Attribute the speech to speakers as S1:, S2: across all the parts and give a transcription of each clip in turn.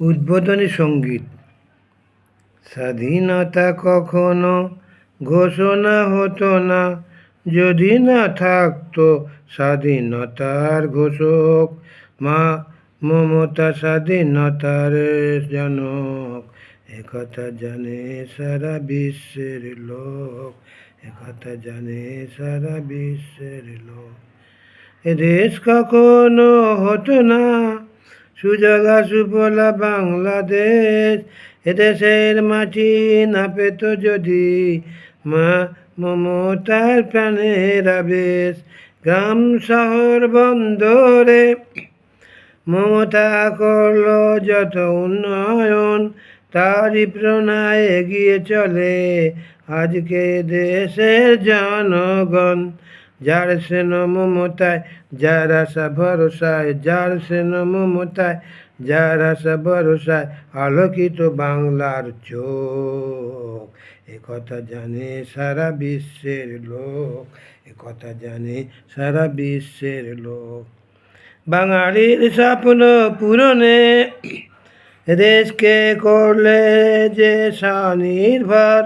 S1: উদ্বোধনী সংগীত। স্বাধীনতা কখনো ঘোষণা হতো না। যদি না থাকতো স্বাধীনতার ঘোষক, মা মমতা স্বাধীনতার জনক। একথা জানে সারা বিশ্বের লোক, একথা জানে সারা বিশ্বের লোক। এদেশ কখনো হতো না। সুজলা সুফলা বাংলাদেশ, এদেশের মাটি না পেত যদি মা মমতার প্রাণের আবেশ। গ্রাম, শহর, বন্দরে মমতা করল যত উন্নয়ন, তারই প্রণায় এগিয়ে চলে আজকে দেশের জনগণ। যার সেন মমতায়, যার আশা ভরসায়, যার সেন মমতায়, যার আশা ভরসায় আলোকিত বাংলার চোখ। একথা জানে সারা বিশ্বের লোক একথা জানে সারা বিশ্বের লোক। বাঙালির স্বপ্ন পূরণে দেশকে করলে যে স্বনির্ভর,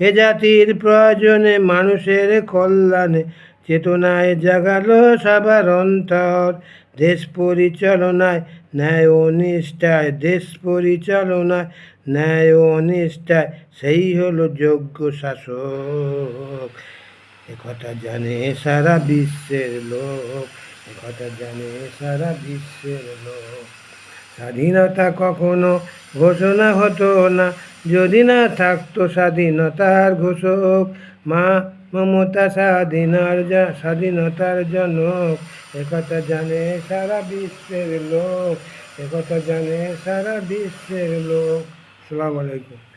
S1: এ জাতির প্রয়োজনে মানুষের কল্যাণে চেতনায় জাগালো সবার অন্তর, দেশ পরিচালনায় ন্যায় অনিষ্ঠায় দেশ পরিচালনায় ন্যায় অনিষ্ঠায় সেই হলো যোগ্য শাসক। একথা জানে সারা বিশ্বের লোক একথা জানে সারা বিশ্বের লোক। স্বাধীনতা কখনো ঘোষণা হতো না, যদি না থাকতো স্বাধীনতার ঘোষক মা মমতা স্বাধীনার স্বাধীনতার জনক। একথা জানে সারা বিশ্বের লোক। একথা জানে সারা বিশ্বের লোক। সালাম আলাইকুম।